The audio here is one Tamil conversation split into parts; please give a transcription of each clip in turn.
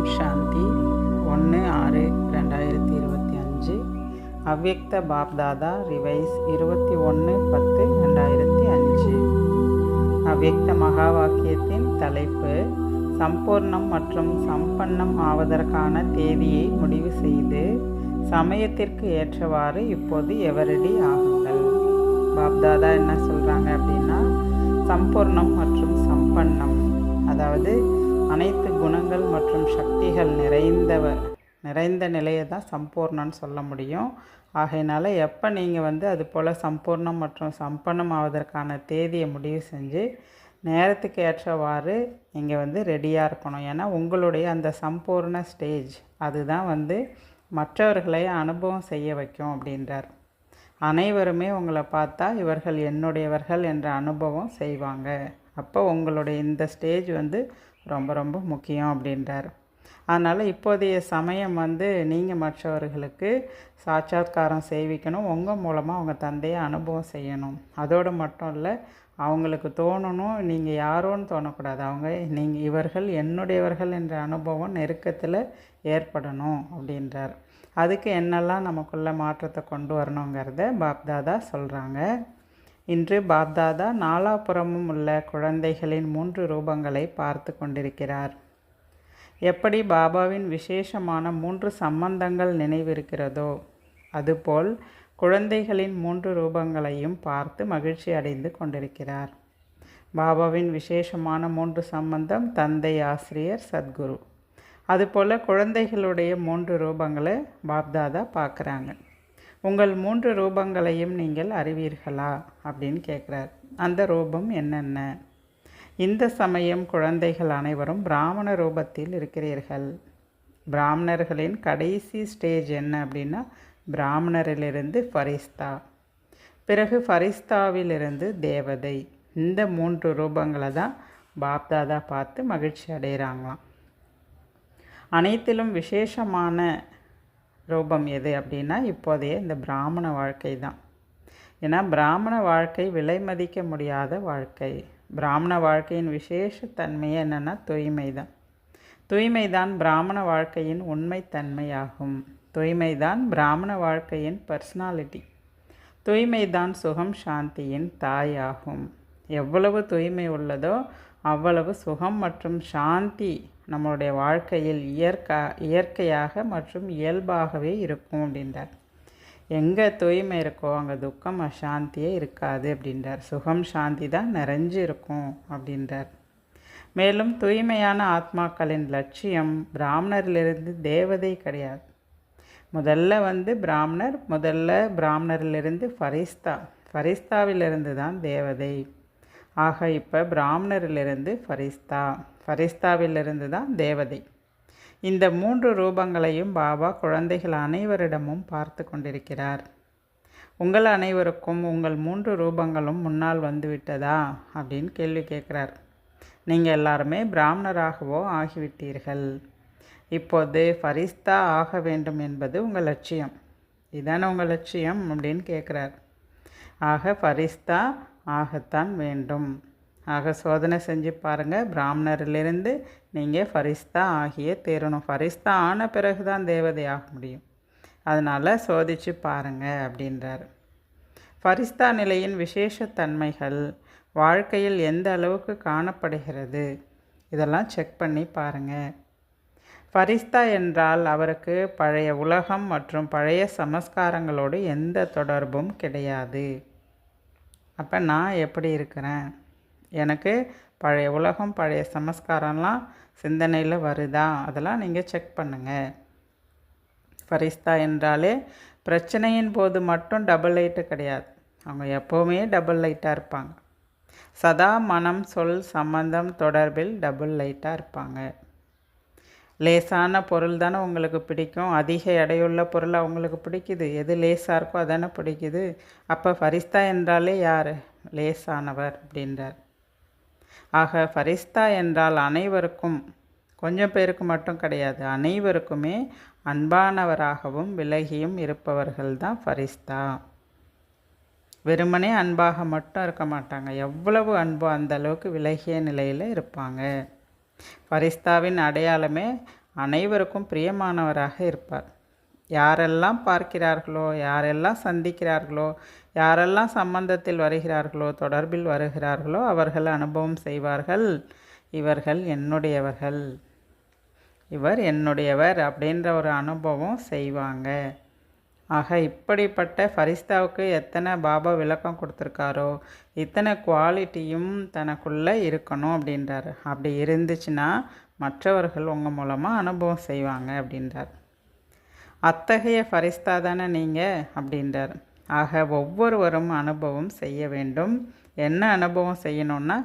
ஓம் சாந்தி. ஒன்று ஆறு ரெண்டாயிரத்தி இருபத்தி அஞ்சு. அவ்யக்த பாப்தாதா ரிவைஸ் இருபத்தி ஒன்று பத்து ரெண்டாயிரத்தி அஞ்சு. அவ்யக்த மகா வாக்கியத்தின் தலைப்பு சம்பூர்ணம் மற்றும் சம்பன்னம் ஆவதற்கான தேதியை முடிவு செய்து சமயத்திற்கு ஏற்றவாறு இப்போது எவரடி ஆகுங்கள். பாப்தாதா என்ன சொல்கிறாங்க அப்படின்னா சம்பூர்ணம் மற்றும் சம்பன்னம். அதாவது அனைத்து குணங்கள் மற்றும் சக்திகள் நிறைந்தவர் நிறைந்த நிலையை தான் சம்பூர்ணம்னு சொல்ல முடியும். ஆகையினால எப்போ நீங்கள் வந்து அது போல் சம்பூர்ணம் மற்றும் சம்பன்னம் ஆவதற்கான தேதியை முடிவு செஞ்சு நேரத்துக்கு ஏற்றவாறு நீங்கள் வந்து ரெடியாக இருக்கணும். ஏன்னா உங்களுடைய அந்த சம்பூர்ண ஸ்டேஜ் அதுதான் வந்து மற்றவர்களை அனுபவம் செய்ய வைக்கும் அப்படின்றார். அனைவருமே உங்களை பார்த்தா இவர்கள் என்னுடையவர்கள் என்ற அனுபவம் செய்வாங்க. அப்போ உங்களுடைய இந்த ஸ்டேஜ் வந்து ரொம்ப ரொம்ப முக்கியம் அப்படின்றார். அதனால் இப்போதைய சமயம் வந்து நீங்கள் மற்றவர்களுக்கு சாட்சாத்காரம் செய்விக்கணும் உங்கள் மூலமாக அவங்க தந்தையை அனுபவம் செய்யணும். அதோடு மட்டும் இல்லை அவங்களுக்கு தோணணும். நீங்கள் யாரோன்னு தோணக்கூடாது. அவங்க நீங்கள் இவர்கள் என்னுடையவர்கள் என்ற அனுபவம் நெருக்கத்தில் ஏற்படணும் அப்படின்றார். அதுக்கு என்னெல்லாம் நமக்குள்ள மாற்றத்தை கொண்டு வரணுங்கிறத பாப்தாதா சொல்கிறாங்க இன்று பாப்தாதா நாலாபுறமும் உள்ள குழந்தைகளின் மூன்று ரூபங்களை பார்த்து கொண்டிருக்கிறார். எப்படி பாபாவின் விசேஷமான மூன்று சம்பந்தங்கள் நினைவிருக்கிறதோ அதுபோல் குழந்தைகளின் மூன்று ரூபங்களையும் பார்த்து மகிழ்ச்சி அடைந்து கொண்டிருக்கிறார். பாபாவின் விசேஷமான மூன்று சம்பந்தம் தந்தை ஆசிரியர் சத்குரு. அதுபோல் குழந்தைகளுடைய மூன்று ரூபங்களை பாப்தாதா பார்க்குறாங்க. உங்கள் மூன்று ரூபங்களையும் நீங்கள் அறிவீர்களா? அப்படின்னு கேட்குறார். அந்த ரூபம் என்னென்ன? இந்த சமயம் குழந்தைகள் அனைவரும் பிராமண ரூபத்தில் இருக்கிறீர்கள். பிராமணர்களின் கடைசி ஸ்டேஜ் என்ன அப்படின்னா பிராமணரிலிருந்து ஃபரிஸ்தா. பிறகு ஃபரிஸ்தாவிலிருந்து தேவதை. இந்த மூன்று ரூபங்களை தான் பாப்தாதா பார்த்து மகிழ்ச்சி அடைகிறாங்களாம். அனைத்திலும் விசேஷமான ரூபம் எது அப்படின்னா இப்போதைய இந்த பிராமண வாழ்க்கை தான். ஏன்னா பிராமண வாழ்க்கை விலை மதிக்க முடியாத வாழ்க்கை. பிராமண வாழ்க்கையின் விசேஷ தன்மை என்னென்னா தூய்மை தான். தூய்மை தான் பிராமண வாழ்க்கையின் உண்மைத்தன்மையாகும் தூய்மை தான் பிராமண வாழ்க்கையின் பர்சனாலிட்டி தூய்மை தான் சுகம் சாந்தியின் தாயாகும். எவ்வளவு தூய்மை உள்ளதோ அவ்வளவு சுகம் மற்றும் சாந்தி நம்மளுடைய வாழ்க்கையில் இயற்கா இயற்கையாக மற்றும் இயல்பாகவே இருக்கும் அப்படின்றார். எங்கே தூய்மை இருக்கோ அங்கே துக்கம் அசாந்தியே இருக்காது அப்படின்றார். சுகம் சாந்தி தான் நிறைஞ்சு இருக்கும் அப்படின்றார். மேலும் தூய்மையான ஆத்மாக்களின் லட்சியம் பிராமணரிலிருந்து தேவதை கிடையாது. முதல்ல வந்து பிராமணர் முதல்ல பிராமணரிலிருந்து ஃபரிஸ்தா. ஃபரிஸ்தாவிலிருந்து தான் தேவதை. ஆக இப்போ பிராமணரிலிருந்து ஃபரிஸ்தா ஃபரிஸ்தாவிலிருந்து தான் தேவதை. இந்த மூன்று ரூபங்களையும் பாபா குழந்தைகள் அனைவரிடமும் பார்த்து கொண்டிருக்கிறார். உங்கள் அனைவருக்கும் உங்கள் மூன்று ரூபங்களும் முன்னால் வந்துவிட்டதா? அப்படின்னு கேள்வி கேட்குறார். நீங்கள் எல்லாருமே பிராமணராகவோ ஆகிவிட்டீர்கள். இப்போது ஃபரிஸ்தா ஆக வேண்டும் என்பது உங்கள் லட்சியம். இதான உங்கள் லட்சியம் அப்படின்னு கேட்குறார். ஆக ஃபரிஸ்தா ஆகத்தான் வேண்டும். ஆக சோதனை செஞ்சு பாருங்கள் பிராமணரிலிருந்து நீங்கள் ஃபரிஸ்தா ஆகியே தேரணும் ஃபரிஸ்தா ஆன பிறகு தான் தேவதை ஆக முடியும். அதனால் சோதித்து பாருங்கள் அப்படின்றார். ஃபரிஸ்தா நிலையின் விசேஷத்தன்மைகள் வாழ்க்கையில் எந்த அளவுக்கு காணப்படுகிறது? இதெல்லாம் செக் பண்ணி பாருங்கள் ஃபரிஸ்தா என்றால் அவருக்கு பழைய உலகம் மற்றும் பழைய சமஸ்காரங்களோடு எந்த தொடர்பும் கிடையாது. அப்போ நான் எப்படி இருக்கிறேன்? எனக்கு பழைய உலகம் பழைய சமஸ்காரம்லாம் சிந்தனையில் வருதா? அதெல்லாம் நீங்கள் செக் பண்ணுங்கள் ஃபரிஸ்தா என்றாலே பிரச்சனையின் போது மட்டும் டபுள் லைட்டு கிடையாது. அவங்க எப்போவுமே டபுள் லைட்டாக இருப்பாங்க. சதா மனம் சொல் சம்பந்தம் தொடர்பில் டபுள் லைட்டாக இருப்பாங்க. லேசான பொருள் தானே உங்களுக்கு பிடிக்கும். அதிக எடையுள்ள பொருள் அவங்களுக்கு பிடிக்குது. எது லேசாக இருக்கோ அதானே பிடிக்குது. அப்போ ஃபரிஸ்தா என்றாலே யார்? லேசானவர் அப்படின்றார். ஆக ஃபரிஸ்தா என்றால் அனைவருக்கும் கொஞ்சம் பேருக்கு மட்டும் கிடையாது அனைவருக்குமே அன்பானவராகவும் விலகியும் இருப்பவர்கள் தான் ஃபரிஸ்தா. வெறுமனே அன்பாக மட்டும் இருக்க மாட்டாங்க. எவ்வளவு அன்போ அந்த அளவுக்கு விலகிய நிலையில் இருப்பாங்க. ஃபரிஸ்தாவின் அடையாளமே அனைவருக்கும் பிரியமானவராக இருப்பார். யாரெல்லாம் பார்க்கிறார்களோ யாரெல்லாம் சந்திக்கிறார்களோ யாரெல்லாம் சம்பந்தத்தில் வருகிறார்களோ தொடர்பில் வருகிறார்களோ அவர்கள் அனுபவம் செய்வார்கள். இவர்கள் என்னுடையவர்கள். இவர் என்னுடையவர் அப்படின்ற ஒரு அனுபவம் செய்வாங்க. ஆக இப்படிப்பட்ட ஃபரிஸ்தாவுக்கு எத்தனை பாபா விளக்கம் கொடுத்துருக்காரோ இத்தனை குவாலிட்டியும் தனக்குள்ளே இருக்கணும் அப்படின்றாரு. அப்படி இருந்துச்சுன்னா மற்றவர்கள் உங்கள் மூலமாக அனுபவம் செய்வாங்க அப்படின்றார். அத்தகைய ஃபரிஸ்தா தானே நீங்கள் அப்படின்றார். ஆக ஒவ்வொருவரும் அனுபவம் செய்ய வேண்டும். என்ன அனுபவம் செய்யணும்னா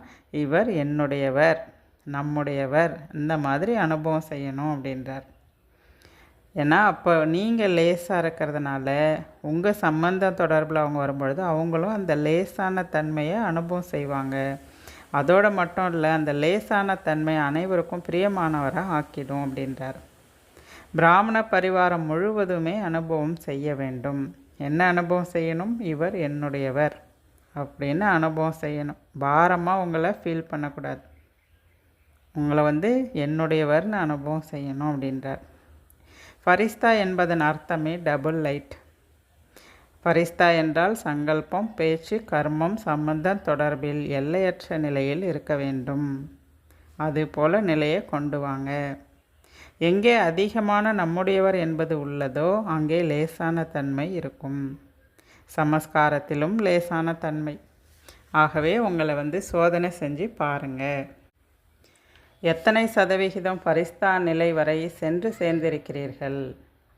இவர் என்னுடையவர் நம்முடையவர் இந்த மாதிரி அனுபவம் செய்யணும் அப்படின்றார். ஏன்னா அப்போ நீங்கள் லேசாக இருக்கிறதுனால உங்கள் சம்பந்தம் தொடர்பில் அவங்க வரும்பொழுது அவங்களும் அந்த லேசான தன்மையை அனுபவம் செய்வாங்க. அதோடு மட்டும் இல்லை அந்த லேசான தன்மை அனைவருக்கும் பிரியமானவராக ஆக்கிடும் அப்படின்றார். பிராமண பரிவாரம் முழுவதுமே அனுபவம் செய்ய வேண்டும். என்ன அனுபவம் செய்யணும்? இவர் என்னுடையவர் அப்படின்னு அனுபவம் செய்யணும். பாரமாக உங்களை ஃபீல் பண்ணக்கூடாது. உங்களை வந்து என்னுடையவர்னு அனுபவம் செய்யணும் அப்படின்றார். ஃபரிஸ்தா என்பதன் அர்த்தமே டபுள் லைட் ஃபரிஸ்தா என்றால் சங்கல்பம் பேச்சு கர்மம் சம்பந்தம் தொடர்பில் எல்லையற்ற நிலையில் இருக்க வேண்டும். அதுபோல நிலையை கொண்டு வாங்க. எங்கே அதிகமான நம்முடையவர் என்பது உள்ளதோ அங்கே லேசான தன்மை இருக்கும். சமஸ்காரத்திலும் லேசான தன்மை. ஆகவே உங்களை வந்து சோதனை செஞ்சு பாருங்கள் எத்தனை சதவிகிதம் பரிஸ்தா நிலை வரை சென்று சேர்ந்திருக்கிறீர்கள்?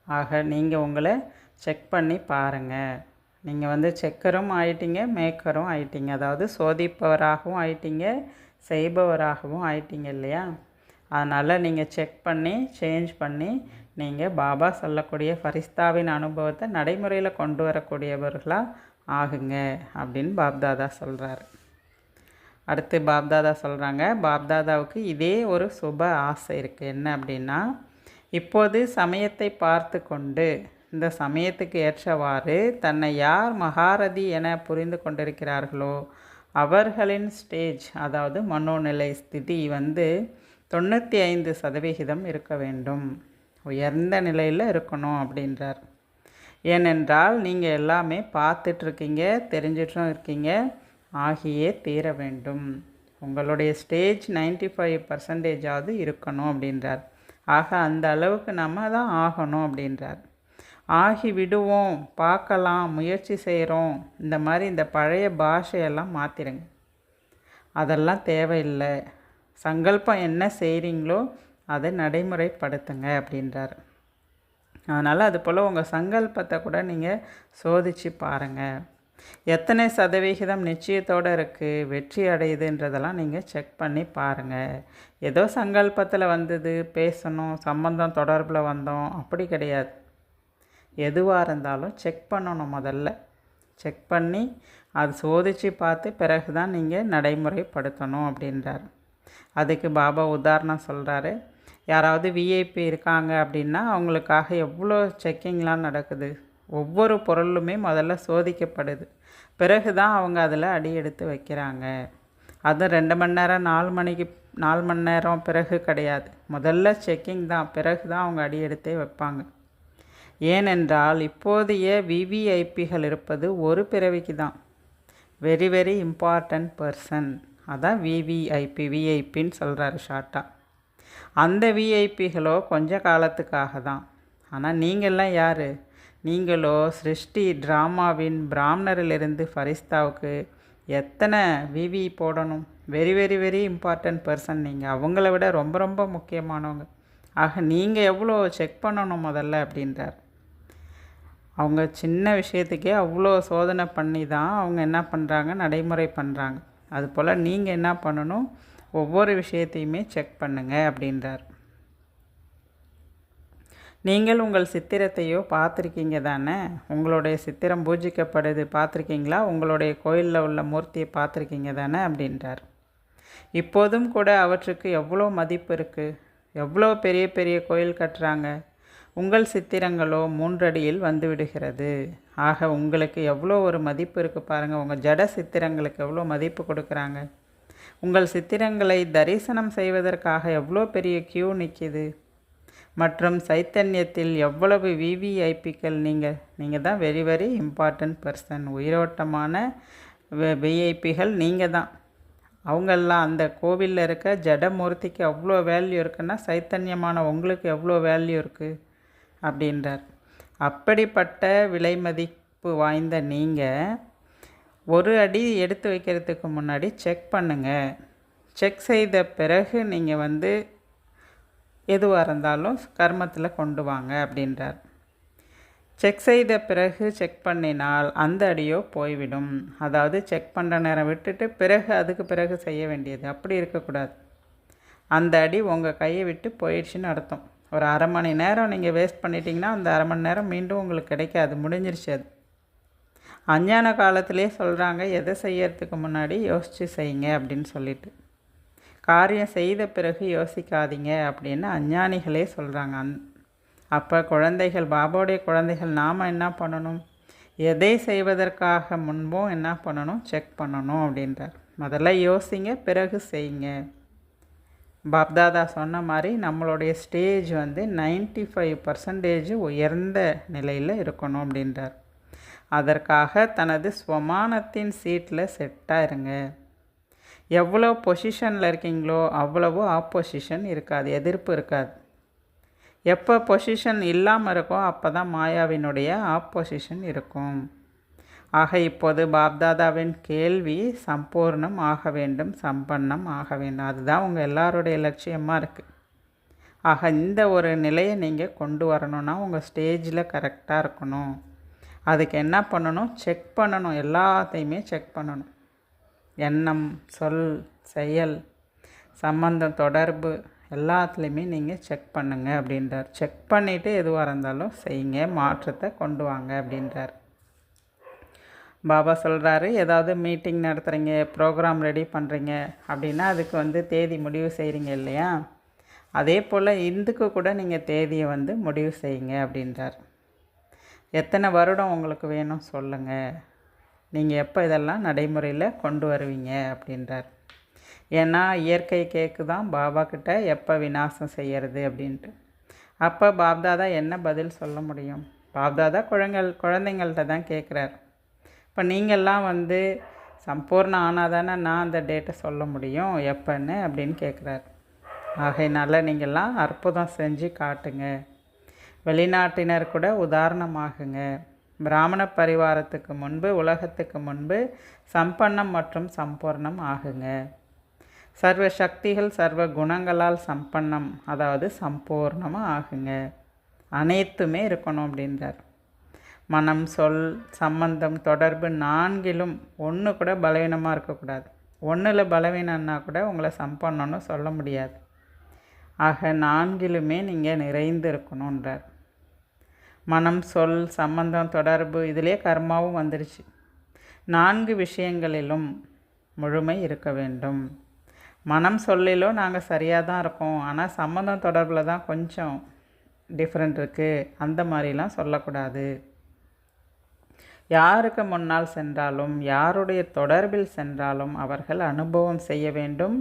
ஆக நீங்கள் உங்களை செக் பண்ணி பாருங்கள் நீங்கள் வந்து செக்கரும் ஆயிட்டீங்க மேக்கரும் ஆயிட்டீங்க. அதாவது சோதிப்பவராகவும் ஆயிட்டீங்க செய்பவராகவும் ஆயிட்டீங்க இல்லையா? அதனால் நீங்கள் செக் பண்ணி சேஞ்ச் பண்ணி நீங்கள் பாபா சொல்லக்கூடிய ஃபரிஸ்தாவின் அனுபவத்தை நடைமுறையில் கொண்டு வரக்கூடியவர்களாக ஆகுங்க அப்படின்னு பாப்தாதா சொல்கிறாரு அடுத்து பாப்தாதா சொல்கிறாங்க பாப்தாதாவுக்கு இதே ஒரு சுப ஆசை இருக்குது என்ன அப்படின்னா இப்போது சமயத்தை பார்த்து கொண்டு இந்த சமயத்துக்கு ஏற்றவாறு தன்னை யார் மகாரதி என புரிந்து கொண்டிருக்கிறார்களோ அவர்களின் ஸ்டேஜ் அதாவது மனோநிலை ஸ்திதி வந்து தொண்ணூற்றி ஐந்து சதவிகிதம் இருக்க வேண்டும். உயர்ந்த நிலையில் இருக்கணும் அப்படின்றார். ஏனென்றால் நீங்கள் எல்லாமே பார்த்துட்ருக்கீங்க தெரிஞ்சிட்டும் இருக்கீங்க. ஆகியே தீர வேண்டும். உங்களுடைய ஸ்டேஜ் நைன்டி ஃபைவ் பர்சன்டேஜாவது இருக்கணும் அப்படின்றார். ஆக அந்த அளவுக்கு நம்ம தான் ஆகணும் அப்படின்றார். ஆகி விடுவோம் பார்க்கலாம் முயற்சி செய்கிறோம் இந்த மாதிரி இந்த பழைய பாஷையெல்லாம் மாற்றிடுங்க அதெல்லாம் தேவையில்லை. சங்கல்பம் என்ன செய்கிறீங்களோ அதை நடைமுறைப்படுத்துங்க அப்படின்றார். அதனால் அது போல் உங்கள் சங்கல்பத்தை கூட நீங்கள் சோதித்து பாருங்கள் எத்தனை சதவிகிதம் நிச்சயத்தோடு இருக்குது வெற்றி அடையுதுன்றதெல்லாம் நீங்கள் செக் பண்ணி பாருங்கள் ஏதோ சங்கல்பத்தில் வந்தது பேசணும் சம்பந்தம் தொடர்பில் வந்தோம் அப்படி கிடையாது. எதுவாக இருந்தாலும் செக் பண்ணணும் முதல்ல. செக் பண்ணி அது சோதித்து பார்த்து பிறகு தான் நீங்கள் நடைமுறைப்படுத்தணும் அப்படின்றார். அதுக்கு பாபா உதாரணம் சொல்கிறாரு யாராவது விஐபி இருக்காங்க அப்படின்னா அவங்களுக்காக எவ்வளோ செக்கிங்லாம் நடக்குது? ஒவ்வொரு பொருளுமே முதல்ல சோதிக்கப்படுது. பிறகு தான் அவங்க அதில் அடி எடுத்து வைக்கிறாங்க. அது ரெண்டு மணி நேரம் நாலு மணிக்கு நாலு மணி நேரம் பிறகு கிடையாது. முதல்ல செக்கிங் தான். பிறகு தான் அவங்க அடி எடுத்தே வைப்பாங்க. ஏனென்றால் இப்போதைய விவிஐபிகள் இருப்பது ஒரு பிறவிக்கு தான். வெரி வெரி இம்பார்ட்டண்ட் பர்சன் அதான் விவிஐபி விஐபின்னு சொல்கிறாரு ஷார்ட்டாக அந்த விஐபிகளோ கொஞ்ச காலத்துக்காக தான். ஆனால் நீங்கள்லாம் யார்? நீங்களோ சிருஷ்டி ட்ராமாவின் பிராமணரிலிருந்து ஃபரிஸ்தாவுக்கு எத்தனை விவி போடணும்? Very very very important person நீங்கள் அவங்கள விட ரொம்ப ரொம்ப முக்கியமானவங்க. ஆக நீங்கள் எவ்வளோ செக் பண்ணணும் முதல்ல அப்படின்றார். அவங்க சின்ன விஷயத்துக்கே அவ்வளோ சோதனை பண்ணி தான் அவங்க என்ன பண்ணுறாங்க நடைமுறை பண்ணுறாங்க அதுபோல் நீங்கள் என்ன பண்ணணும்? ஒவ்வொரு விஷயத்தையுமே செக் பண்ணுங்கள் அப்படின்றார். நீங்கள் உங்கள் சித்திரத்தையோ பார்த்துருக்கீங்க தானே? உங்களுடைய சித்திரம் பூஜிக்கப்படுது பார்த்துருக்கீங்களா? உங்களுடைய கோயிலில் உள்ள மூர்த்தியை பார்த்துருக்கீங்க தானே? அப்படின்றார். இப்போதும் கூட அவற்றுக்கு எவ்வளோ மதிப்பு இருக்குது எவ்வளோ பெரிய பெரிய கோயில் கட்டுறாங்க? உங்கள் சித்திரங்களோ மூன்றடியில் வந்து விடுகிறது. ஆக உங்களுக்கு எவ்வளோ ஒரு மதிப்பு இருக்குது பாருங்கள் உங்கள் ஜட சித்திரங்களுக்கு எவ்வளோ மதிப்பு கொடுக்குறாங்க. உங்கள் சித்திரங்களை தரிசனம் செய்வதற்காக எவ்வளோ பெரிய கியூ நிற்கிது மற்றும் சைத்தன்யத்தில் எவ்வளவு விவிஐபிக்கள் நீங்கள்? நீங்கள் தான் வெரி வெரி இம்பார்ட்டன்ட் பர்சன் உயிரோட்டமான விஐபிகள் நீங்கள் தான். அவங்கெல்லாம் அந்த கோவிலில் இருக்க ஜடமூர்த்திக்கு அவ்வளோ வேல்யூ இருக்குன்னா சைத்தன்யமான உங்களுக்கு எவ்வளோ வேல்யூ இருக்குது அப்படின்றார். அப்படிப்பட்ட விலை மதிப்பு வாய்ந்த நீங்கள் ஒரு அடி எடுத்து வைக்கிறதுக்கு முன்னாடி செக் பண்ணுங்கள் செக் செய்த பிறகு நீங்கள் வந்து எதுவாக இருந்தாலும் கர்மத்தில் கொண்டு வாங்க அப்படின்றார். செக் செய்த பிறகு செக் பண்ணினால் அந்த அடியோ போய்விடும். அதாவது செக் பண்ணுற நேரம் விட்டுட்டு பிறகு அதுக்கு பிறகு செய்ய வேண்டியது. அப்படி இருக்கக்கூடாது. அந்த அடி உங்கள் கையை விட்டு போயிடுச்சுன்னு அர்த்தம். ஒரு அரை மணி நேரம் நீங்கள் வேஸ்ட் பண்ணிட்டீங்கன்னா அந்த அரை மணி நேரம் மீண்டும் உங்களுக்கு கிடைக்காது. முடிஞ்சிருச்சு அது. அஞ்ஞான காலத்திலே சொல்கிறாங்க எதை செய்யறதுக்கு முன்னாடி யோசித்து செய்யுங்க அப்படின்னு சொல்லிட்டு. காரியம் செய்த பிறகு யோசிக்காதீங்க அப்படின்னு அஞ்ஞானிகளே சொல்கிறாங்க அந் அப்போ குழந்தைகள் பாபாவுடைய குழந்தைகள் நாம் என்ன பண்ணணும்? எதை செய்வதற்காக முன்பும் என்ன பண்ணணும்? செக் பண்ணணும் அப்படின்றார். முதல்ல யோசிங்க பிறகு செய்யுங்க. பாப்தாதா சொன்ன மாதிரி நம்மளுடைய ஸ்டேஜ் வந்து நைன்டி ஃபைவ் பர்சன்டேஜ் உயர்ந்த நிலையில் இருக்கணும் அப்படின்றார். அதற்காக தனது ஸ்வமானத்தின் சீட்டில் செட்டாக இருங்க. எவ்வளோ பொசிஷனில் இருக்கீங்களோ அவ்வளவோ ஆப்போசிஷன் இருக்காது எதிர்ப்பு இருக்காது. எப்போ பொசிஷன் இல்லாமல் இருக்கோ அப்போ தான் மாயாவினுடைய ஆப்போசிஷன் இருக்கும். ஆக இப்போது பாப்தாதாவின் கேள்வி சம்பூர்ணம் ஆக வேண்டும் சம்பன்னம் ஆக வேண்டும். அதுதான் உங்கள் எல்லாருடைய லட்சியமாக இருக்குது ஆக இந்த ஒரு நிலையை நீங்கள் கொண்டு வரணும்னா உங்கள் ஸ்டேஜில் கரெக்டாக இருக்கணும். அதுக்கு என்ன பண்ணணும்? செக் பண்ணணும். எல்லாத்தையுமே செக் பண்ணணும். எண்ணம் சொல் செயல் சம்பந்தம் தொடர்பு எல்லாத்துலேயுமே நீங்கள் செக் பண்ணுங்கள் அப்படின்றார். செக் பண்ணிவிட்டு எதுவாக இருந்தாலும் செய்யுங்க மாற்றத்தை கொண்டு வாங்க அப்படின்றார். பாபா சொல்கிறாரு ஏதாவது மீட்டிங் நடத்துகிறீங்க ப்ரோக்ராம் ரெடி பண்ணுறீங்க அப்படின்னா அதுக்கு வந்து தேதி முடிவு செய்கிறீங்க இல்லையா? அதே போல் இந்துக்கு கூட நீங்கள் தேதியை வந்து முடிவு செய்யுங்க அப்படின்றார். எத்தனை வருடம் உங்களுக்கு வேணும் சொல்லுங்கள் நீங்கள் எப்போ இதெல்லாம் நடைமுறையில் கொண்டு வருவீங்க அப்படின்றார். ஏன்னா இயற்கை கேக்கு தான் பாபா கிட்ட எப்போ விநாசம் செய்கிறது அப்படின்ட்டு. அப்போ பாப்தாதா என்ன பதில் சொல்ல முடியும்? பாப்தாதா குழந்தைகள் குழந்தைங்கள்ட்ட தான் கேட்குறார் இப்போ நீங்கள்லாம் வந்து சம்பூர்ணம் ஆனால் தானே நான் அந்த டேட்டை சொல்ல முடியும் எப்போன்னு அப்படின்னு கேட்குறாரு ஆகையினால நீங்கள்லாம் அற்புதம் செஞ்சு காட்டுங்க. வெளிநாட்டினர் கூட உதாரணமாகுங்க. பிராமண பரிவாரத்துக்கு முன்பு உலகத்துக்கு முன்பு சம்பன்னம் மற்றும் சம்பூர்ணம் ஆகுங்க. சர்வ சக்திகள் சர்வ குணங்களால் சம்பன்னம் அதாவது சம்பூர்ணமாக ஆகுங்க. அனைத்துமே இருக்கணும் அப்படின்றார். மனம் சொல் சம்பந்தம் தொடர்பு நான்கிலும் ஒன்று கூட பலவீனமாக இருக்கக்கூடாது. ஒன்றில் பலவீனம்னா கூட உங்களை சம்பன்னம்னு சொல்ல முடியாது. ஆக நான்கிலுமே நீங்கள் நிறைந்து இருக்கணுன்றார் மனம் சொல் சம்பந்தம் தொடர்பு இதிலே கர்மாவும் வந்துருச்சு. நான்கு விஷயங்களிலும் முழுமை இருக்க வேண்டும். மனம் சொல்லிலோ நாங்கள் சரியாக தான் இருக்கோம். ஆனால் சம்மந்தம் தொடர்பில் தான் கொஞ்சம் டிஃப்ரெண்ட் இருக்குது அந்த மாதிரிலாம் சொல்லக்கூடாது. யாருக்கு முன்னால் சென்றாலும் யாருடைய தொடர்பில் சென்றாலும் அவர்கள் அனுபவம் செய்ய வேண்டும்.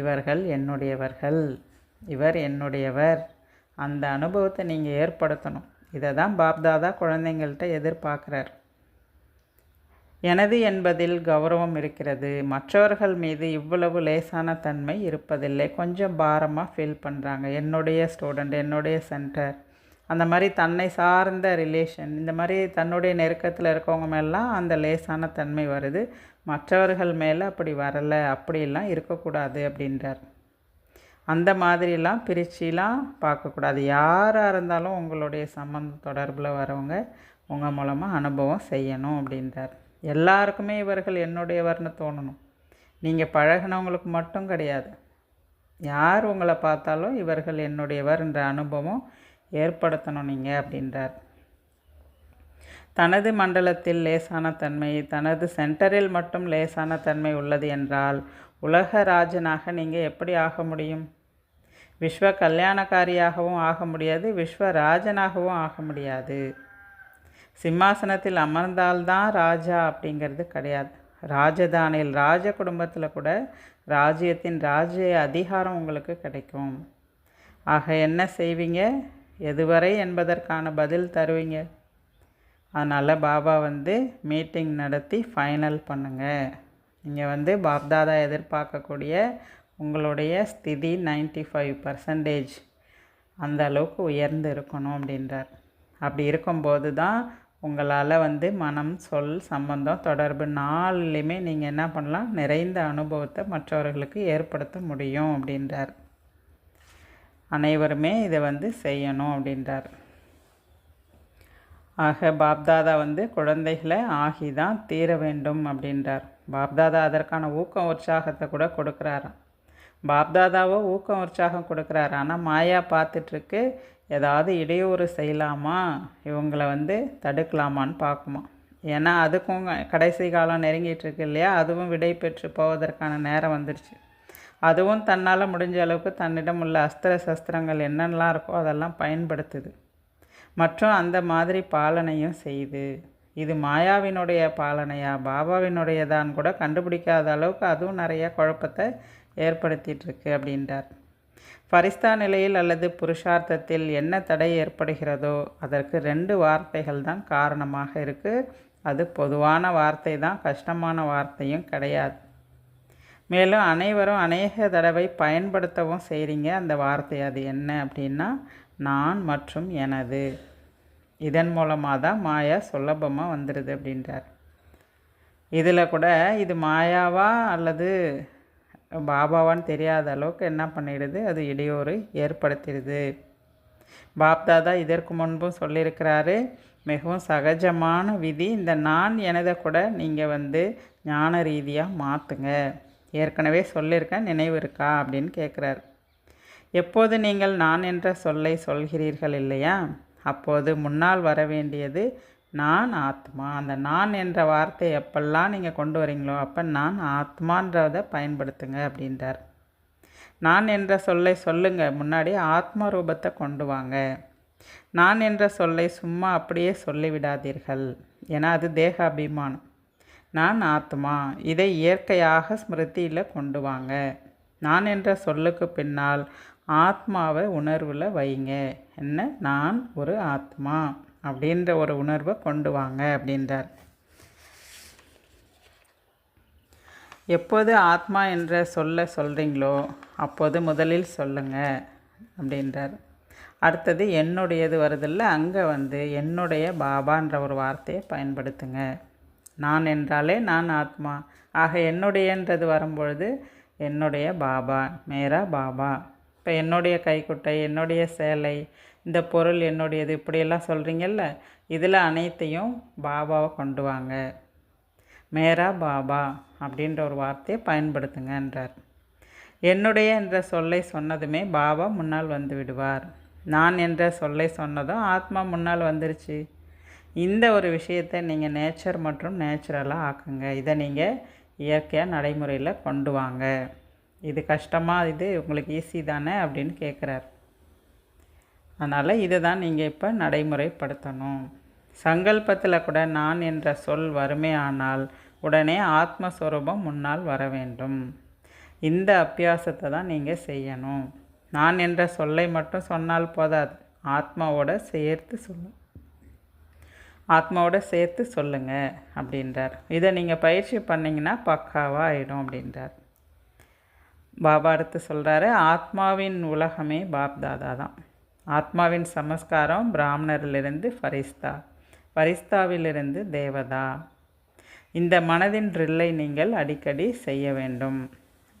இவர்கள் என்னுடையவர்கள். இவர் என்னுடையவர். அந்த அனுபவத்தை நீங்கள் ஏற்படுத்தணும். இதை தான் பாப்தாதா குழந்தைங்கள்ட்ட எதிர்பார்க்குறார். எனது என்பதில் கௌரவம் இருக்கிறது. மற்றவர்கள் மீது இவ்வளவு லேசான தன்மை இருப்பதில்லை. கொஞ்சம் பாரமாக ஃபீல் பண்ணுறாங்க என்னுடைய ஸ்டூடெண்ட் என்னுடைய சென்டர் அந்த மாதிரி தன்னை சார்ந்த ரிலேஷன் இந்த மாதிரி தன்னுடைய நெருக்கத்தில் இருக்கவங்க மேலாம் அந்த லேசான தன்மை வருது. மற்றவர்கள் மேலே அப்படி வரலை. அப்படிலாம் இருக்கக்கூடாது அப்படின்றார். அந்த மாதிரிலாம் பிரிச்சுலாம் பார்க்கக்கூடாது. யாராக இருந்தாலும் உங்களுடைய சம்மந்த தொடர்பில் வரவங்க உங்கள் மூலமாக அனுபவம் செய்யணும் அப்படின்றார். எல்லாருக்குமே இவர்கள் என்னுடையவர்னு தோணணும். நீங்கள் பழகினவங்களுக்கு மட்டும் கிடையாது. யார் உங்களை பார்த்தாலும் இவர்கள் என்னுடையவர் என்ற அனுபவம் ஏற்படுத்தணும் நீங்கள் அப்படின்றார். தனது மண்டலத்தில் லேசான தன்மை தனது சென்டரில் மட்டும் லேசான தன்மை உள்ளது என்றால் உலக ராஜனாக நீங்கள் எப்படி ஆக முடியும்? விஸ்வ கல்யாணக்காரியாகவும் ஆக முடியாது விஸ்வ ராஜனாகவும் ஆக முடியாது. சிம்மாசனத்தில் அமர்ந்தால்தான் ராஜா அப்படிங்கிறது கிடையாது. ராஜதானியில் ராஜ குடும்பத்தில் கூட ராஜ்யத்தின் ராஜ்ய அதிகாரம் உங்களுக்கு கிடைக்கும். ஆக என்ன செய்வீங்க? எதுவரை என்பதற்கான பதில் தருவீங்க? அதனால் பாபா வந்து மீட்டிங் நடத்தி ஃபைனல் பண்ணுங்கள் நீங்கள் வந்து பாப்தாதா எதிர்பார்க்கக்கூடிய உங்களுடைய ஸ்திதி நைன்டி ஃபைவ் பர்சன்டேஜ் அந்த அளவுக்கு உயர்ந்து இருக்கணும் அப்படின்றார். அப்படி இருக்கும்போது தான் உங்களால் வந்து மனம் சொல் சம்பந்தம் தொடர்பு நாலுலேயுமே நீங்கள் என்ன பண்ணலாம்? நிறைந்த அனுபவத்தை மற்றவர்களுக்கு ஏற்படுத்த முடியும் அப்படின்றார். அனைவருமே இதை வந்து செய்யணும் அப்படின்றார். ஆக பாப்தாதா வந்து குழந்தைகளை ஆகி தான் தீர வேண்டும் அப்படின்றார். பாப்தாதா அதற்கான ஊக்கம் உற்சாகத்தை கூட கொடுக்குறாராம். பாப்தாதாவோ ஊக்கம் உற்சாகம் கொடுக்குறாரு. ஆனால் மாயா பார்த்துட்ருக்கு ஏதாவது இடையூறு செய்யலாமா? இவங்களை வந்து தடுக்கலாமான்னு பார்க்குமா? ஏன்னா அதுக்கும் கடைசி காலம் நெருங்கிட்டு இருக்கு இல்லையா? அதுவும் விடை பெற்று போவதற்கான நேரம் வந்துடுச்சு. அதுவும் தன்னால் முடிஞ்ச அளவுக்கு தன்னிடம் உள்ள அஸ்திர சஸ்திரங்கள் என்னென்னலாம் இருக்கோ அதெல்லாம் பயன்படுத்துது. மற்றும் அந்த மாதிரி பாலனையும் செய்து இது மாயாவினுடைய பாலனையா? பாபாவினுடையதான் கூட கண்டுபிடிக்காத அளவுக்கு அதுவும் நிறைய குழப்பத்தை ஏற்படுத்திகிட்ருக்கு அப்படின்றார். ஃபரிஸ்தா நிலையில் அல்லது புருஷார்த்தத்தில் என்ன தடை ஏற்படுகிறதோ அதற்கு ரெண்டு வார்த்தைகள் தான் காரணமாக இருக்குது அது பொதுவான வார்த்தை தான் கஷ்டமான வார்த்தையும் கிடையாது. மேலும் அனைவரும் அநேக தடவை பயன்படுத்தவும் செய்கிறீங்க அந்த வார்த்தை அது என்ன அப்படின்னா நான் மற்றும் எனது. இதன் மூலமாக தான் மாயா சுலபமாக வந்துடுது அப்படின்றார். இதில் கூட இது மாயாவா அல்லது பாபாவான்னு தெரியாத அளவுக்கு என்ன பண்ணிடுது? அது இடையூறு ஏற்படுத்திடுது. பாப்தாதா இதற்கு முன்பும் சொல்லியிருக்கிறாரு மிகவும் சகஜமான விதி இந்த நான் எனதை கூட நீங்கள் வந்து ஞான ரீதியாக மாற்றுங்க ஏற்கனவே சொல்லியிருக்கேன் நினைவு இருக்கா? அப்படின்னு கேட்குறாரு. எப்போது நீங்கள் நான் என்ற சொல்லை சொல்கிறீர்கள் இல்லையா? அப்போது முன்னால் வர வேண்டியது நான் ஆத்மா. அந்த நான் என்ற வார்த்தை எப்பெல்லாம் நீங்கள் கொண்டு வரீங்களோ அப்போ நான் ஆத்மான்றதை பயன்படுத்துங்க அப்படின்றார். நான் என்ற சொல்லை சொல்லுங்க. முன்னாடி ஆத்ம ரூபத்தை கொண்டு வாங்க. நான் என்ற சொல்லை சும்மா அப்படியே சொல்லிவிடாதீர்கள். ஏன்னா அது தேக அபிமானம் நான் ஆத்மா. இதை இயற்கையாக ஸ்மிருதியில் கொண்டு வாங்க. நான் என்ற சொல்லுக்கு பின்னால் ஆத்மாவை உணர்வில் வைங்க. என்ன? நான் ஒரு ஆத்மா. அப்படின்ற ஒரு உணர்வை கொண்டு வாங்க அப்படின்றார். எப்போது ஆத்மா என்ற சொல்ல சொல்கிறீங்களோ அப்போது முதலில் சொல்லுங்கள் அப்படின்றார். அடுத்தது என்னுடையது வருதில்ல அங்கே வந்து என்னுடைய பாபான்ற ஒரு வார்த்தையை பயன்படுத்துங்க. நான் என்றாலே நான் ஆத்மா. ஆக என்னுடையன்றது வரும்பொழுது என்னுடைய பாபா மேரா பாபா. இப்போ என்னுடைய கைக்குட்டை என்னுடைய சேலை இந்த பொருள் என்னுடையது இப்படியெல்லாம் சொல்கிறீங்கல்ல இதில் அனைத்தையும் பாபாவை கொண்டு வாங்க. மேரா பாபா அப்படின்ற ஒரு வார்த்தையை பயன்படுத்துங்கன்றார். என்னுடைய என்ற சொல்லை சொன்னதுமே பாபா முன்னால் வந்து விடுவார். நான் என்ற சொல்லை சொன்னதும் ஆத்மா முன்னால் வந்துருச்சு. இந்த ஒரு விஷயத்தை நீங்கள் நேச்சர் மற்றும் நேச்சுரலாக ஆக்குங்க. இதை நீங்கள் இயற்கையாக நடைமுறையில் கொண்டு வாங்க. இது கஷ்டமாக இது உங்களுக்கு ஈஸி தானே அப்படின்னு கேட்குறாரு அதனால் இதை தான் நீங்கள் இப்போ நடைமுறைப்படுத்தணும். சங்கல்பத்தில் கூட நான் என்ற சொல் வறுமை ஆனால் உடனே ஆத்மஸ்வரூபம் முன்னால் வர வேண்டும். இந்த அபியாசத்தை தான் நீங்கள் செய்யணும். நான் என்ற சொல்லை மட்டும் சொன்னால் போதாது. ஆத்மாவோட சேர்த்து சொல்லு. ஆத்மாவோட சேர்த்து சொல்லுங்கள் அப்படின்றார். இதை நீங்கள் பயிற்சி பண்ணிங்கன்னா பக்காவாக ஆகிடும் அப்படின்றார். பாபா அடுத்து சொல்கிறாரு ஆத்மாவின் உலகமே பாப்தாதா தான் ஆத்மாவின் சமஸ்காரம் பிராமணரிலிருந்து ஃபரிஸ்தா ஃபரிஸ்தாவிலிருந்து தேவதா. இந்த மனதின் ட்ரில்லை நீங்கள் அடிக்கடி செய்ய வேண்டும்.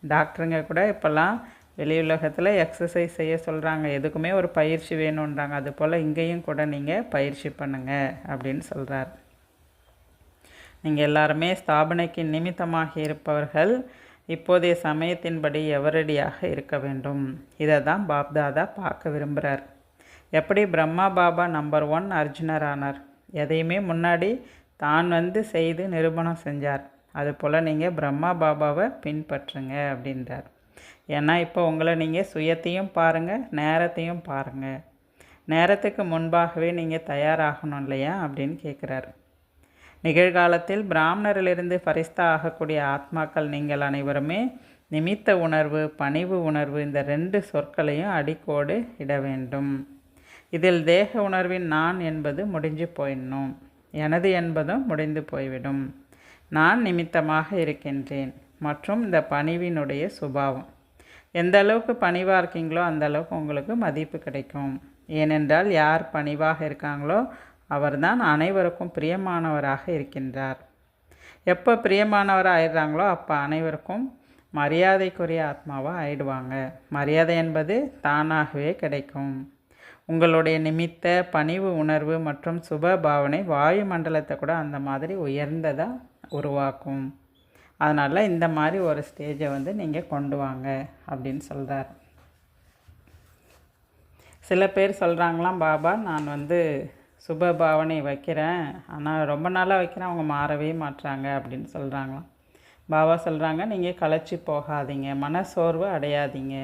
டாக்டருங்க கூட இப்போல்லாம் வெளியுலகத்தில் எக்ஸசைஸ் செய்ய சொல்கிறாங்க எதுக்குமே ஒரு பயிற்சி வேணுன்றாங்க அது போல் இங்கேயும் கூட நீங்கள் பயிற்சி பண்ணுங்கள் அப்படின்னு சொல்கிறார் நீங்கள் எல்லாருமே ஸ்தாபனைக்கு நிமித்தமாக இருப்பவர்கள். இப்போதைய சமயத்தின்படி எவரடியாக இருக்க வேண்டும்? இதை தான் பாப்தாதா பார்க்க விரும்புகிறார். எப்படி பிரம்மா பாபா நம்பர் ஒன் அர்ஜுனர் ஆனார் எதையுமே முன்னாடி தான் வந்து செய்து நிரூபணம் செஞ்சார். அதுபோல் நீங்கள் பிரம்மா பாபாவை பின்பற்றுங்க அப்படின்றார். ஏன்னா இப்போ உங்களை நீங்கள் சுயத்தையும் பாருங்கள் நேரத்தையும் பாருங்கள் நேரத்துக்கு முன்பாகவே நீங்கள் தயாராகணும் இல்லையா அப்படின்னு கேட்குறாரு நிகழ்காலத்தில் பிராமணரிலிருந்து பரிஸ்தா ஆகக்கூடிய ஆத்மாக்கள் நீங்கள் அனைவருமே நிமித்த உணர்வு பணிவு உணர்வு இந்த ரெண்டு சொற்களையும் அடிக்கோடு இட வேண்டும். இதில் தேக உணர்வின் நான் என்பது முடிஞ்சு போயிடணும். எனது என்பதும் முடிந்து போய்விடும். நான் நிமித்தமாக இருக்கின்றேன் மற்றும் இந்த பணிவினுடைய சுபாவம். எந்த அளவுக்கு பணிவாக இருக்கீங்களோ அந்த அளவுக்கு உங்களுக்கு மதிப்பு கிடைக்கும். ஏனென்றால் யார் பணிவாக இருக்காங்களோ அவர்தான் அனைவருக்கும் பிரியமானவராக இருக்கின்றார். எப்போ பிரியமானவராக ஆயிடுறாங்களோ அப்போ அனைவருக்கும் மரியாதைக்குரிய ஆத்மாவாக ஆயிடுவாங்க. மரியாதை என்பது தானாகவே கிடைக்கும். உங்களுடைய நிமித்த பணிவு உணர்வு மற்றும் சுப பாவனை வாயு மண்டலத்தை கூட அந்த மாதிரி உயர்ந்ததாக உருவாக்கும். அதனால் இந்த மாதிரி ஒரு ஸ்டேஜை வந்து நீங்கள் கொண்டு வாங்க அப்படின்னு சொல்கிறார் சில பேர் சொல்கிறாங்களாம் பாபா நான் வந்து சுப பாவனை வைக்கிறேன். ஆனால் ரொம்ப நாளாக வைக்கிறேன் அவங்க மாறவே மாட்டுறாங்க அப்படின்னு சொல்கிறாங்களாம் பாபா சொல்கிறாங்க நீங்கள் களைச்சி போகாதீங்க மனசோர்வு அடையாதீங்க.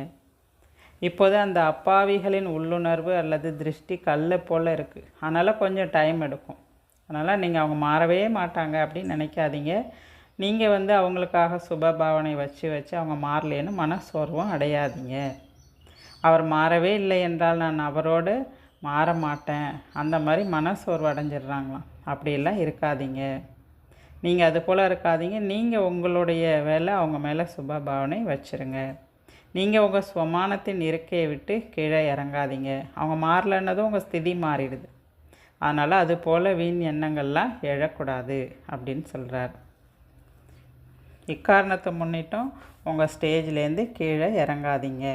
இப்போது அந்த அப்பாவிகளின் உள்ளுணர்வு அல்லது திருஷ்டி கல்லை போல் இருக்குது அதனால் கொஞ்சம் டைம் எடுக்கும். அதனால் நீங்கள் அவங்க மாறவே மாட்டாங்க அப்படின்னு நினைக்காதீங்க. நீங்கள் வந்து அவங்களுக்காக சுப பாவனை வச்சு வச்சு அவங்க மாறலேன்னு மனசோர்வும் அடையாதீங்க. அவர் மாறவே இல்லை என்றால் நான் அவரோடு மாற மாட்டேன் அந்த மாதிரி மனசோர்வு அடைஞ்சிடுறாங்களாம் அப்படியெல்லாம் இருக்காதீங்க. நீங்கள் அது போல் இருக்காதீங்க. நீங்கள் உங்களுடைய வேலை அவங்க மேலே சுப பாவனை வச்சுருங்க. நீங்கள் உங்கள் ஸ்வமானத்தின் இருக்கையை விட்டு கீழே இறங்காதீங்க. அவங்க மாறலன்னதும் உங்கள் ஸ்திதி மாறிடுது. அதனால் அது போல் வீண் எண்ணங்கள்லாம் எழக்கூடாது அப்படின்னு சொல்கிறார் இக்காரணத்தை முன்னிட்டும் உங்கள் ஸ்டேஜ்லேருந்து கீழே இறங்காதீங்க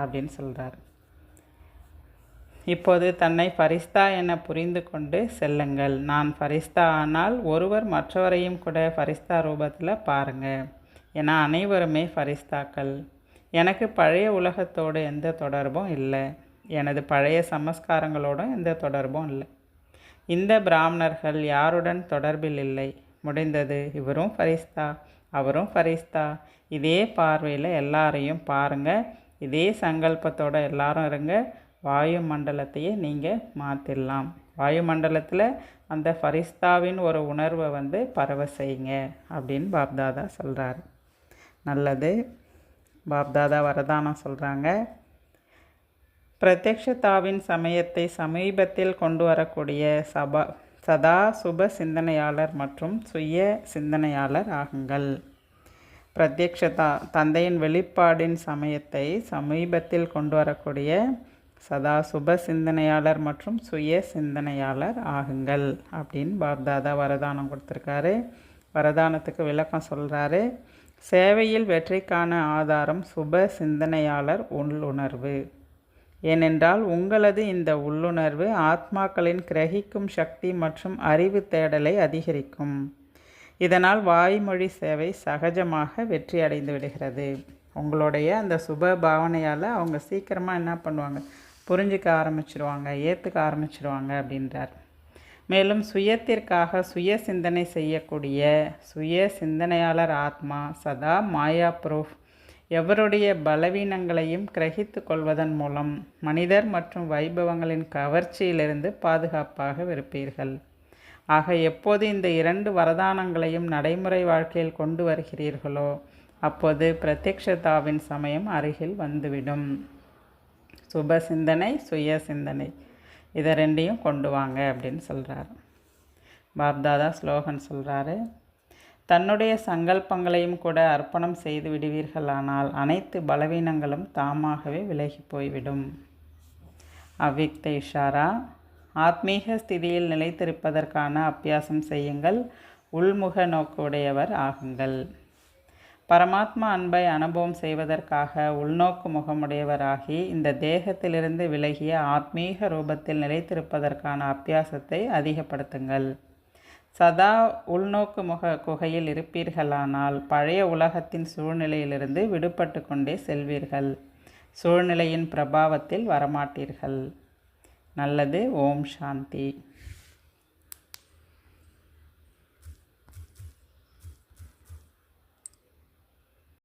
அப்படின்னு சொல்கிறார் இப்போது தன்னை ஃபரிஸ்தா என புரிந்து கொண்டு செல்லுங்கள். நான் ஃபரிஸ்தா ஆனால் ஒருவர் மற்றவரையும் கூட ஃபரிஸ்தா ரூபத்தில் பாருங்கள் ஏன்னா அனைவருமே ஃபரிஸ்தாக்கள். எனக்கு பழைய உலகத்தோடு எந்த தொடர்பும் இல்லை. எனது பழைய சமஸ்காரங்களோடும் எந்த தொடர்பும் இல்லை. இந்த பிராமணர்கள் யாருடன் தொடர்பில் இல்லை? முடிந்தது. இவரும் ஃபரிஸ்தா அவரும் ஃபரிஸ்தா. இதே பார்வையில் எல்லாரையும் பாருங்கள் இதே சங்கல்பத்தோட எல்லாரும் இருங்க. வாயுமண்டலத்தையே நீங்கள் மாற்றிடலாம் வாயுமண்டலத்தில் அந்த ஃபரிஸ்தாவின் ஒரு உணர்வை வந்து பரவ செய்யுங்க அப்படின்னு பாப்தாதா சொல்கிறார் நல்லது. பாப்தாதா வரதானம் சொல்கிறாங்க பிரத்யக்ஷதாவின் சமயத்தை சமீபத்தில் கொண்டு வரக்கூடிய சபா சதா சுப சிந்தனையாளர் மற்றும் சுய சிந்தனையாளர் ஆகுங்கள். பிரத்யக்ஷதா தந்தையின் வெளிப்பாடின் சமயத்தை சமீபத்தில் கொண்டு வரக்கூடிய சதா சுப சிந்தனையாளர் மற்றும் சுய சிந்தனையாளர் ஆகுங்கள் அப்படின்னு பாப்தாதா வரதானம் கொடுத்துருக்காரு. வரதானத்துக்கு விளக்கம் சொல்கிறாரு சேவையில் வெற்றிக்கான ஆதாரம் சுப சிந்தனையாளர் உள்ளுணர்வு. ஏனென்றால் உங்களது இந்த உள்ளுணர்வு ஆத்மாக்களின் கிரகிக்கும் சக்தி மற்றும் அறிவு தேடலை அதிகரிக்கும். இதனால் வாய்மொழி சேவை சகஜமாக வெற்றி அடைந்து விடுகிறது. உங்களுடைய அந்த சுப பாவனையால் அவங்க சீக்கிரமாக என்ன பண்ணுவாங்க? புரிஞ்சிக்க ஆரம்பிச்சிருவாங்க ஏற்றுக்க ஆரம்பிச்சிருவாங்க அப்படின்றார். மேலும் சுயத்திற்காக சுய சிந்தனை செய்யக்கூடிய சுய சிந்தனையாளர் ஆத்மா சதா மாயா ப்ரூஃப். எவருடைய பலவீனங்களையும் கிரகித்து கொள்வதன் மூலம் மனிதர் மற்றும் வைபவங்களின் கவர்ச்சியிலிருந்து பாதுகாப்பாக இருப்பீர்கள். ஆக எப்போது இந்த இரண்டு வரதானங்களையும் நடைமுறை வாழ்க்கையில் கொண்டு வருகிறீர்களோ அப்போது பிரத்யக்ஷதாவின் சமயம் அருகில் வந்துவிடும். சுப சிந்தனை சுய சிந்தனை. இதை ரெண்டையும் கொண்டு வாங்க அப்படின்னு சொல்கிறார் பாப்தாதா ஸ்லோகன் சொல்கிறாரு தன்னுடைய சங்கல்பங்களையும் கூட அர்ப்பணம் செய்து விடுவீர்களானால் அனைத்து பலவீனங்களும் தாமாகவே விலகி போய்விடும். அவ்விக்த இஷாரா ஆத்மீக ஸ்திதியில் நிலைத்திருப்பதற்கான அபியாசம் செய்யுங்கள். உள்முக நோக்குடையவர் ஆகுங்கள். பரமாத்மா அன்பை அனுபவம் செய்வதற்காக உள்நோக்கு முகமுடையவராகி இந்த தேகத்திலிருந்து விலகிய ஆத்மீக ரூபத்தில் நிலைத்திருப்பதற்கான அபியாசத்தை அதிகப்படுத்துங்கள். சதா உள்நோக்கு முக குகையில் இருப்பீர்களானால் பழைய உலகத்தின் சூழ்நிலையிலிருந்து விடுபட்டு கொண்டே செல்வீர்கள். சூழ்நிலையின் பிரபாவத்தில் வரமாட்டீர்கள். நல்லது ஓம் சாந்தி.